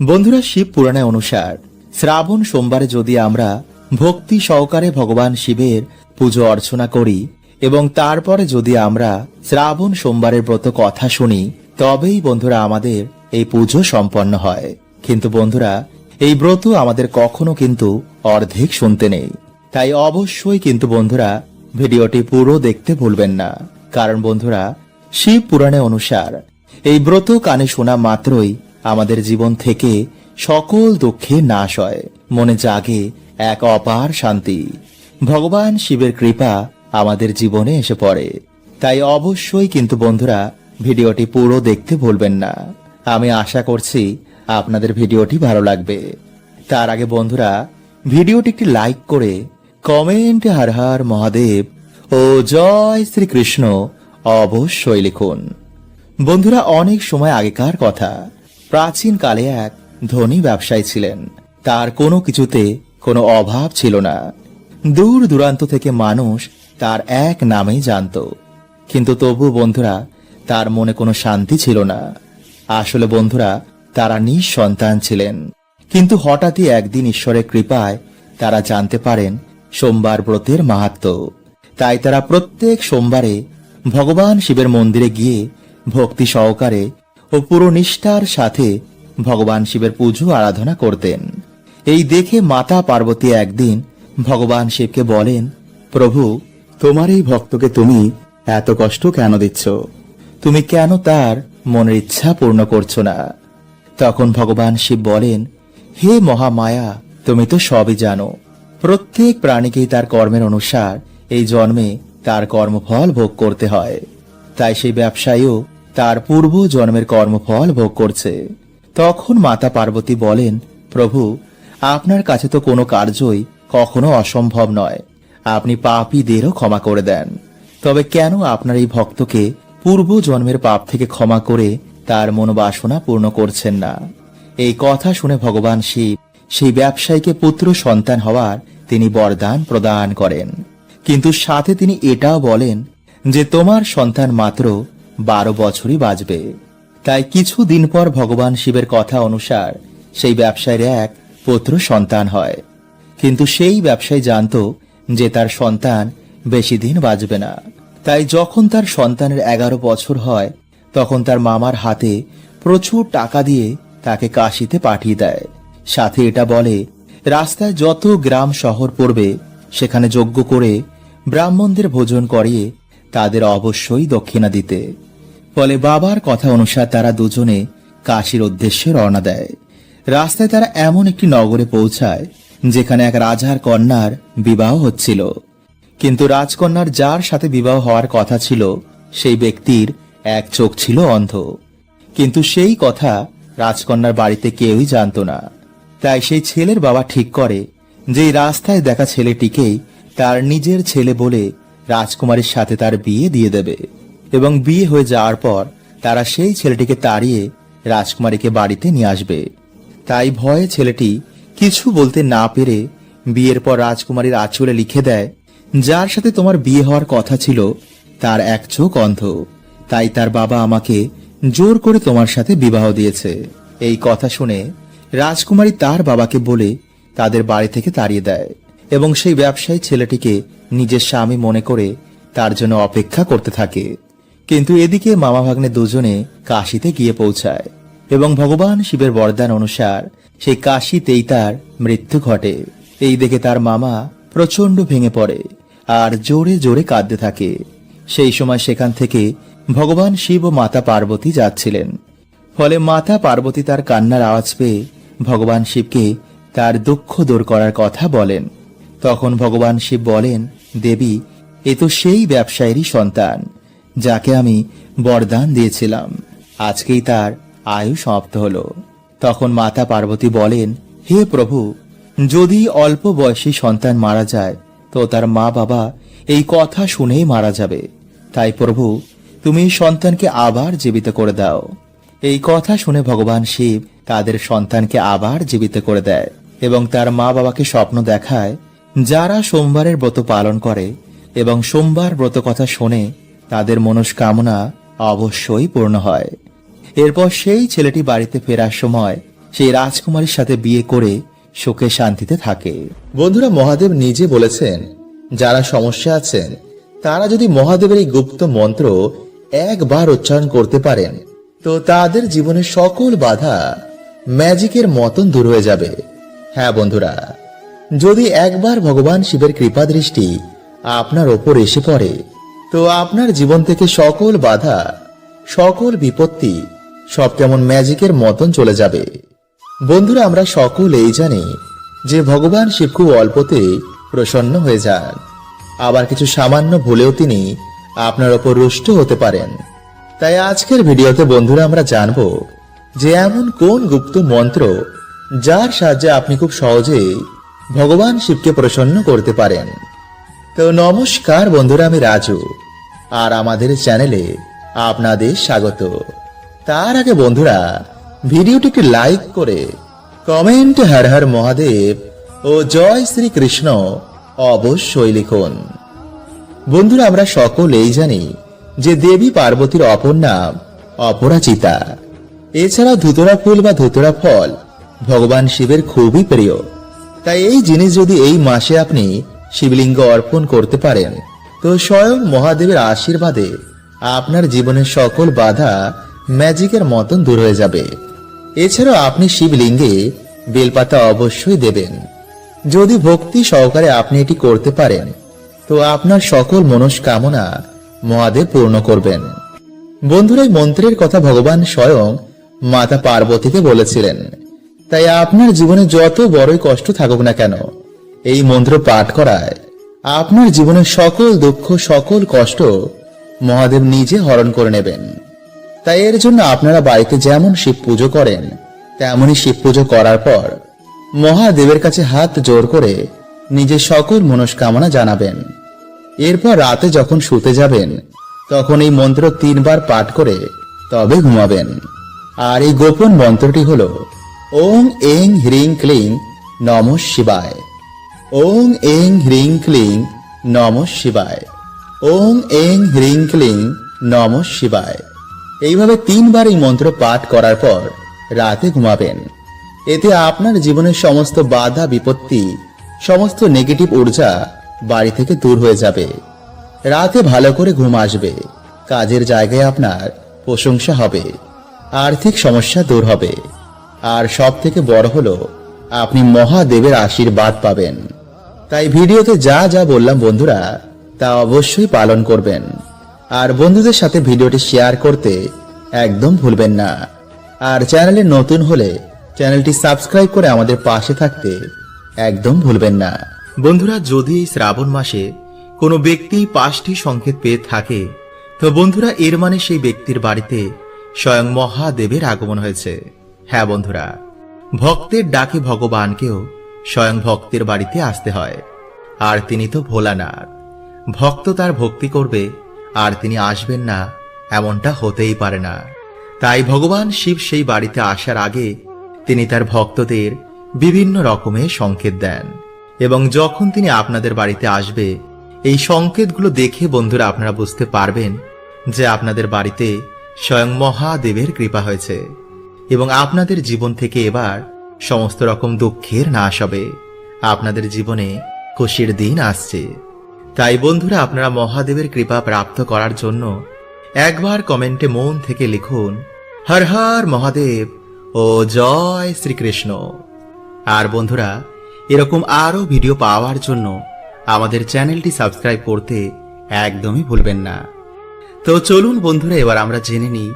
বন্ধুরা, শিব পুরাণে অনুসার, শ্রাবণ সোমবারে যদি আমরা ভক্তি সহকারে ভগবান শিবের পুজো অর্চনা করি এবং তারপরে যদি আমরা শ্রাবণ সোমবারের ব্রত কথা শুনি, তবেই বন্ধুরা আমাদের এই পুজো সম্পন্ন হয়। কিন্তু বন্ধুরা, এই ব্রত আমাদের কখনো কিন্তু অর্ধেক শুনতে নেই। তাই অবশ্যই কিন্তু বন্ধুরা, ভিডিওটি পুরো দেখতে ভুলবেন না। কারণ বন্ধুরা, শিব পুরাণে অনুসার, এই ব্রত কানে শোনা মাত্রই আমাদের জীবন থেকে সকল দুঃখে নাশ হয়। মনে জাগে এক অপার শান্তি। ভগবান শিবের কৃপা আমাদের জীবনে এসে পড়ে। তাই অবশ্যই কিন্তু বন্ধুরা, ভিডিওটি পুরো দেখতে ভুলবেন না। আমি আশা করছি আপনাদের ভিডিওটি ভালো লাগবে। তার আগে বন্ধুরা, ভিডিওটি একটি লাইক করে কমেন্ট হর হর মহাদেব ও জয় শ্রীকৃষ্ণ অবশ্যই লিখুন। বন্ধুরা, অনেক সময় আগেকার কথা। প্রাচীন কালে এক ধনী ব্যবসায়ী ছিলেন। তার কোনো কিছুতে কোনো অভাব ছিল না। দূর দূরান্ত থেকে মানুষ তার এক নামেই জানত। কিন্তু তবু বন্ধুরা, তার মনে কোনো শান্তি ছিল না। আসলে বন্ধুরা, তারা নিঃসন্তান ছিলেন। কিন্তু হঠাৎই একদিন ঈশ্বরের কৃপায় তারা জানতে পারেন সোমবার ব্রতের মাহাত্ম্য তাই তারা প্রত্যেক সোমবারে ভগবান শিবের মন্দিরে গিয়ে ভক্তি সহকারে ও পুরো নিষ্ঠার সাথে ভগবান শিবের পুজো আরাধনা করতেন। এই দেখে মাতা পার্বতী একদিন ভগবান শিবকে বলেন, প্রভু, তোমার এই ভক্তকে তুমি এত কষ্ট কেন দিচ্ছ? তুমি কেন তার মনের ইচ্ছা পূর্ণ করছ না? তখন ভগবান শিব বলেন, হে মহামায়া, তুমি তো সবই জানো। প্রত্যেক প্রাণীকেই তার কর্মের অনুসার এই জন্মে তার কর্মফল ভোগ করতে হয়। তাই সেই ব্যবসায়ীও তার পূর্ব জন্মের কর্মফল ভোগ করছে। তখন মাতা পার্বতী বলেন, প্রভু, আপনার কাছে তো কোনো কার্যই কখনো অসম্ভব নয়। আপনি পাপীদেরও ক্ষমা করে দেন। তবে কেন আপনার এই ভক্তকে পূর্ব জন্মের পাপ থেকে ক্ষমা করে তার মনোবাসনা পূর্ণ করছেন না? এই কথা শুনে ভগবান শিব সেই ব্যবসায়ীকে পুত্র সন্তান হওয়ার তিনি বরদান প্রদান করেন। কিন্তু সাথে তিনি এটাও বলেন যে, তোমার সন্তান মাত্র বারো বছরই বাঁচবে। তাই কিছু দিন পর ভগবান শিবের কথা অনুসার সেই ব্যবসায়ীর এক পুত্র সন্তান হয়। কিন্তু সেই ব্যবসায়ী জানতো যে তার সন্তান বেশি দিন বাঁচবে না। তাই যখন তার সন্তানের এগারো বছর হয়, তখন তার মামার হাতে প্রচুর টাকা দিয়ে তাকে কাশিতে পাঠিয়ে দেয়। সাথে এটা বলে, রাস্তায় যত গ্রাম শহর পড়বে, সেখানে যজ্ঞ করে ব্রাহ্মণদের ভোজন করিয়ে তাদের অবশ্যই দক্ষিণা দিতে। ফলে বাবার কথা অনুসার তারা দুজনে কাশির উদ্দেশ্যে রওনা দেয়। রাস্তায় তারা এমন একটি নগরে পৌঁছায়, যেখানে এক রাজার কন্যার বিবাহ হচ্ছিল। কিন্তু রাজকন্যার যার সাথে বিবাহ হওয়ার কথা ছিল, সেই ব্যক্তির এক চোখ ছিল অন্ধ। কিন্তু সেই কথা রাজকন্যার বাড়িতে কেউই জানতো না। তাই সেই ছেলের বাবা ঠিক করে যে রাস্তায় দেখা ছেলেটিকেই তার নিজের ছেলে বলে রাজকুমারীর সাথে তার বিয়ে দিয়ে দেবে। এবং বিয়ে হয়ে যাওয়ার পর তারা সেই ছেলেটিকে তাড়িয়ে রাজকুমারীকে বাড়িতে নিয়ে আসবে। তাই ভয়ে ছেলেটি কিছু বলতে না পেরে বিয়ের পর রাজকুমারীর আঁচলে লিখে দেয়, যার সাথে তোমার বিয়ে হওয়ার কথা ছিল, তার এক চোখ অন্ধ। তাই তার বাবা আমাকে জোর করে তোমার সাথে বিবাহ দিয়েছে। এই কথা শুনে রাজকুমারী তার বাবাকে বলে তাদের বাড়ি থেকে তাড়িয়ে দেয় এবং সেই ব্যবসায়ী ছেলেটিকে নিজের স্বামী মনে করে তার জন্য অপেক্ষা করতে থাকে। কিন্তু এদিকে মামা ভাগ্নে দুজনে কাশিতে গিয়ে পৌঁছায় এবং ভগবান শিবের বরদান অনুসার সেই কাশিতেই তার মৃত্যু ঘটে। এই দেখে তার মামা প্রচণ্ড ভেঙে পড়ে আর জোরে জোরে কাঁদতে থাকে। সেই সময় সেখান থেকে ভগবান শিব ও মাতা পার্বতী যাচ্ছিলেন। ফলে মাতা পার্বতী তার কান্নার আওয়াজ পেয়ে ভগবান শিবকে তার দুঃখ দূর করার কথা বলেন। তখন ভগবান শিব বলেন, দেবী, এ তো সেই ব্যবসায়ীরই সন্তান। যাকে আমি বরদান দিয়েছিলাম। আজকেই তার আয়ু সমাপ্ত হল। তখন মাতা পার্বতী বলেন, হে প্রভু, যদি অল্প বয়সী সন্তান মারা যায়, তো তার মা বাবা এই কথা শুনেই মারা যাবে। তাই প্রভু, তুমি সন্তানকে আবার জীবিত করে দাও। এই কথা শুনে ভগবান শিব তাদের সন্তানকে আবার জীবিত করে দেয় এবং তার মা বাবাকে স্বপ্ন দেখায়, যারা সোমবারের ব্রত পালন করে এবং সোমবার ব্রত কথা শোনে তাদের মনস্কামনা অবশ্যই পূর্ণ হয়। এরপর সেই ছেলেটি বাড়িতে ফেরার সময় সেই রাজকুমারীর সাথে বিয়ে করে সুখে শান্তিতে থাকে। বন্ধুরা, মহাদেব নিজে বলেছেন, যারা সমস্যা আছেন, তারা যদি মহাদেবের এই গুপ্ত মন্ত্র একবার উচ্চারণ করতে পারেন, তো তাদের জীবনের সকল বাধা ম্যাজিকের মতন দূর হয়ে যাবে। হ্যাঁ বন্ধুরা, যদি একবার ভগবান শিবের কৃপা দৃষ্টি আপনার ওপর এসে পড়ে তো আপনার জীবন থেকে সকল বাধা, সকল বিপত্তি, সব কেমন ম্যাজিকের মতন চলে যাবে। বন্ধুরা, আমরা সকলেই জানি যে ভগবান শিব খুব অল্পতে প্রসন্ন হয়ে যান। আবার কিছু সামান্য ভুলেও তিনি আপনার ওপর রুষ্ট হতে পারেন। তাই আজকের ভিডিওতে বন্ধুরা, আমরা জানব যে এমন কোন গুপ্ত মন্ত্র যার সাহায্যে আপনি খুব সহজেই ভগবান শিবকে প্রসন্ন করতে পারেন। তো নমস্কার বন্ধুরা, আমি রাজু। আর আমাদের চ্যানেলে আপনাদের স্বাগত। তার আগে বন্ধুরা, ভিডিওটিকে লাইক করে কমেন্ট হর হর মহাদেব ও জয় শ্রী কৃষ্ণ অবশ্যই লিখুন। বন্ধুরা, আমরা সকলেই জানি যে দেবী পার্বতীর অপর নাম অপরাজিতা। এছাড়া ধুতরা ফুল বা ধুতরা ফল ভগবান শিবের খুবই প্রিয়। তাই এই জিনিস যদি এই মাসে আপনি শিবলিঙ্গ অর্পণ করতে পারেন তো স্বয়ং মহাদেবের আশীর্বাদে আপনার জীবনের সকল বাধা ম্যাজিকের মতন দূর হয়ে যাবে। এছাড়াও আপনি শিবলিঙ্গে বেলপাতা অবশ্যই দেবেন। যদি ভক্তি সহকারে আপনি এটি করতে পারেন, তো আপনার সকল মনস্কামনা মহাদেব পূর্ণ করবেন। বন্ধুরা, এই মন্ত্রের কথা ভগবান স্বয়ং মাতা পার্বতীকে বলেছিলেন। তাই আপনার জীবনে যত বড়ই কষ্ট থাকুক না কেন, এই মন্ত্র পাঠ করায় আপনার জীবনের সকল দুঃখ, সকল কষ্ট মহাদেব নিজে হরণ করে নেবেন। তাই এর জন্য আপনারা বাড়িতে যেমন শিব পুজো করেন, তেমনই শিব পুজো করার পর মহাদেবের কাছে হাত জোর করে নিজের সকল মনস্কামনা জানাবেন। এরপর রাতে যখন শুতে যাবেন, তখন এই মন্ত্র তিনবার পাঠ করে তবে ঘুমাবেন। আর এই গোপন মন্ত্রটি হল ওং এং হ্রিং ক্লিং নম শিবায়। ওং এং হ্রিং ক্লিং নম শিবায়। ওং এং হ্রিং ক্লিং নম শিবায়। এইভাবে তিনবার এই মন্ত্র পাঠ করার পর রাতে ঘুমাবেন। এতে আপনার জীবনের সমস্ত বাধা, বিপত্তি, সমস্ত নেগেটিভ ঊর্জা বাড়ি থেকে দূর হয়ে যাবে। রাতে ভালো করে ঘুম আসবে। কাজের জায়গায় আপনার প্রশংসা হবে। আর্থিক সমস্যা দূর হবে। আর সব থেকে বড় হলো আপনি মহাদেবের আশীর্বাদ পাবেন। তাই ভিডিওতে যা যা বললাম বন্ধুরা, তা অবশ্যই পালন করবেন। আর বন্ধুদের সাথে ভিডিওটি শেয়ার করতে একদম ভুলবেন না। আর চ্যানেলে নতুন হলে চ্যানেলটি সাবস্ক্রাইব করে আমাদের পাশে থাকতে একদম ভুলবেন না। বন্ধুরা, যদি এই শ্রাবণ মাসে কোনো ব্যক্তি পাঁচটি সংকেত পেয়ে থাকে, তো বন্ধুরা এর মানে সেই ব্যক্তির বাড়িতে স্বয়ং মহাদেবের আগমন হয়েছে। হ্যাঁ বন্ধুরা। ভক্তের ডাকে ভগবানকেও স্বয়ং ভক্তের বাড়িতে আসতে হয়। আর তিনি তো ভোলানাথ। ভক্ত তার ভক্তি করবে, আর তিনি আসবেন না, এমনটা হতেই পারে না। তাই ভগবান শিব সেই বাড়িতে আসার আগে তিনি তার ভক্তদের বিভিন্ন রকমের সংকেত দেন। এবং যখন তিনি আপনাদের বাড়িতে আসবে, এই সংকেতগুলো দেখে বন্ধুরা আপনারা বুঝতে পারবেন যে আপনাদের বাড়িতে স্বয়ং মহাদেবের কৃপা হয়েছে। এবং আপনাদের জীবন থেকে এবার সমস্ত রকম দুঃখের নাশ হবে। আপনাদের জীবনে খুশির দিন আসছে। তাই বন্ধুরা, আপনারা মহাদেবের কৃপা প্রাপ্ত করার জন্য একবার কমেন্টে মন থেকে লিখুন, হর হর মহাদেব ও জয় শ্রীকৃষ্ণ। আর বন্ধুরা, এরকম আরও ভিডিও পাওয়ার জন্য আমাদের চ্যানেলটি সাবস্ক্রাইব করতে একদমই ভুলবেন না। তো চলুন বন্ধুরা, এবার আমরা জেনে নিই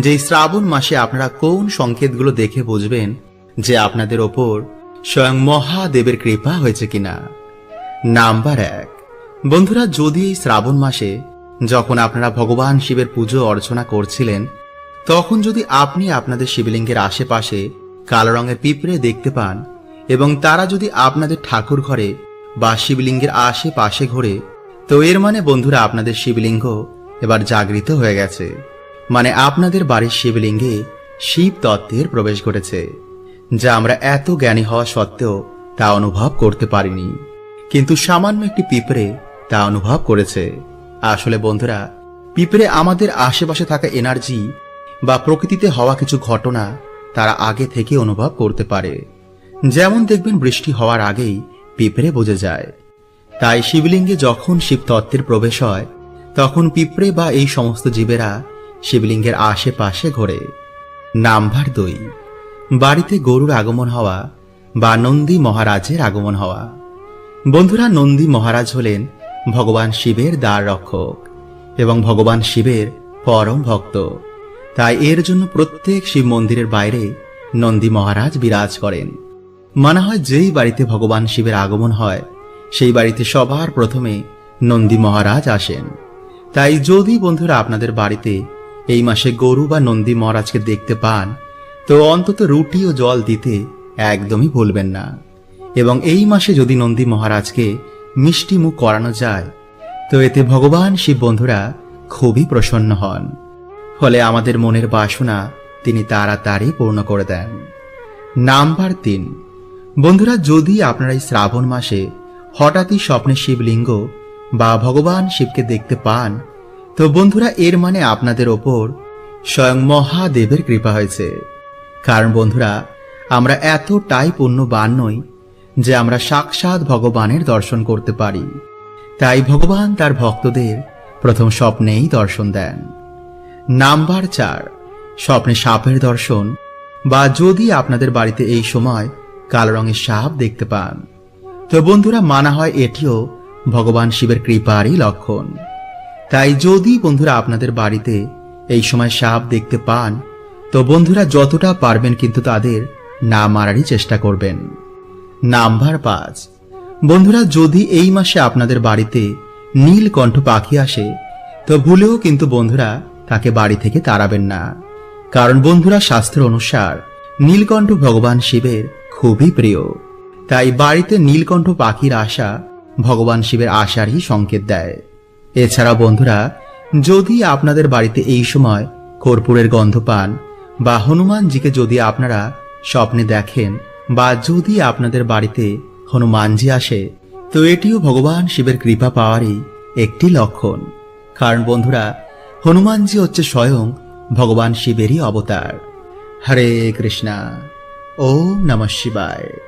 যে শ্রাবণ মাসে আপনারা কোন সংকেতগুলো দেখে বুঝবেন যে আপনাদের ওপর স্বয়ং মহাদেবের কৃপা হয়েছে কিনা? নাম্বার এক। বন্ধুরা, যদি এই শ্রাবণ মাসে যখন আপনারা ভগবান শিবের পুজো অর্চনা করছিলেন, তখন যদি আপনি আপনাদের শিবলিঙ্গের আশেপাশে কালো রঙের পিঁপড়ে দেখতে পান এবং তারা যদি আপনাদের ঠাকুর ঘরে বা শিবলিঙ্গের আশেপাশে ঘোরে, তো এর মানে বন্ধুরা, আপনাদের শিবলিঙ্গ এবার জাগৃত হয়ে গেছে। মানে আপনাদের বাড়ির শিবলিঙ্গে শিব তত্ত্বের প্রবেশ ঘটেছে, যা আমরা এত জ্ঞানী হওয়া সত্ত্বেও তা অনুভব করতে পারিনি। কিন্তু সামান্য একটি পিঁপড়ে তা অনুভব করেছে। আসলে বন্ধুরা, পিঁপড়ে আমাদের আশেপাশে থাকা এনার্জি বা প্রকৃতিতে হওয়া কিছু ঘটনা তারা আগে থেকে অনুভব করতে পারে। যেমন দেখবেন বৃষ্টি হওয়ার আগেই পিঁপড়ে বোঝে যায়। তাই শিবলিঙ্গে যখন শিব তত্ত্বের প্রবেশ হয়, তখন পিঁপড়ে বা এই সমস্ত জীবেরা শিবলিঙ্গের আশেপাশে ঘোরে। নাম্বার দুই। বাড়িতে গরুর আগমন হওয়া বা নন্দী মহারাজের আগমন হওয়া। বন্ধুরা, নন্দী মহারাজ হলেন ভগবান শিবের দ্বার রক্ষক এবং ভগবান শিবের পরম ভক্ত। তাই এর জন্য প্রত্যেক শিব মন্দিরের বাইরে নন্দী মহারাজ বিরাজ করেন। মানা হয় যেই বাড়িতে ভগবান শিবের আগমন হয়, সেই বাড়িতে সবার প্রথমে নন্দী মহারাজ আসেন। তাই যদি বন্ধুরা আপনাদের বাড়িতে এই মাসে গরু বা নন্দী মহারাজকে দেখতে পান, তো অন্তত রুটি ও জল দিতে একদমই ভুলবেন না। এবং এই মাসে যদি নন্দী মহারাজকে মিষ্টি মুখ করানো যায়, তো এতে ভগবান শিব বন্ধুরা খুবই প্রসন্ন হন। ফলে আমাদের মনের বাসনা তিনি তাড়াতাড়ি পূর্ণ করে দেন। নাম্বার তিন। বন্ধুরা, যদি আপনারা এই শ্রাবণ মাসে হঠাৎই স্বপ্নে শিবলিঙ্গ বা ভগবান শিবকে দেখতে পান তো বন্ধুরা, এর মানে আপনাদের ওপর স্বয়ং মহাদেবের কৃপা হয়েছে। কারণ বন্ধুরা, আমরা এতটাই পুণ্যবান নই যে আমরা সাক্ষাৎ ভগবানের দর্শন করতে পারি। তাই ভগবান তার ভক্তদের প্রথম স্বপ্নেই দর্শন দেন। নাম্বার চার, স্বপ্নে সাপের দর্শন বা যদি আপনাদের বাড়িতে এই সময় কালো রঙের সাপ দেখতে পান। তো বন্ধুরা, মানা হয় এটিও ভগবান শিবের কৃপারই লক্ষণ। তাই যদি বন্ধুরা আপনাদের বাড়িতে এই সময় সাপ দেখতে পান, তো বন্ধুরা যতটা পারবেন কিন্তু তাদের না মারারই চেষ্টা করবেন। নাম্বার পাঁচ। বন্ধুরা যদি এই মাসে আপনাদের বাড়িতে নীলকণ্ঠ পাখি আসে, তো ভুলেও কিন্তু বন্ধুরা তাকে বাড়ি থেকে তাড়াবেন না। কারণ বন্ধুরা শাস্ত্র অনুসার নীলকণ্ঠ ভগবান শিবের খুবই প্রিয়। তাই বাড়িতে নীলকণ্ঠ পাখির আশা ভগবান শিবের আশারই সংকেত দেয়। এছাড়া বন্ধুরা, যদি আপনাদের বাড়িতে এই সময় কর্পূরের গন্ধ পান, বা হনুমানজিকে যদি আপনারা স্বপ্নে দেখেন, বা যদি আপনাদের বাড়িতে হনুমানজি আসে, তো এটিও ভগবান শিবের কৃপা পাওয়ারই একটি লক্ষণ। কারণ বন্ধুরা, হনুমানজি হচ্ছে স্বয়ং ভগবান শিবেরই অবতার। হরে কৃষ্ণা, ওম নমঃ শিবায়।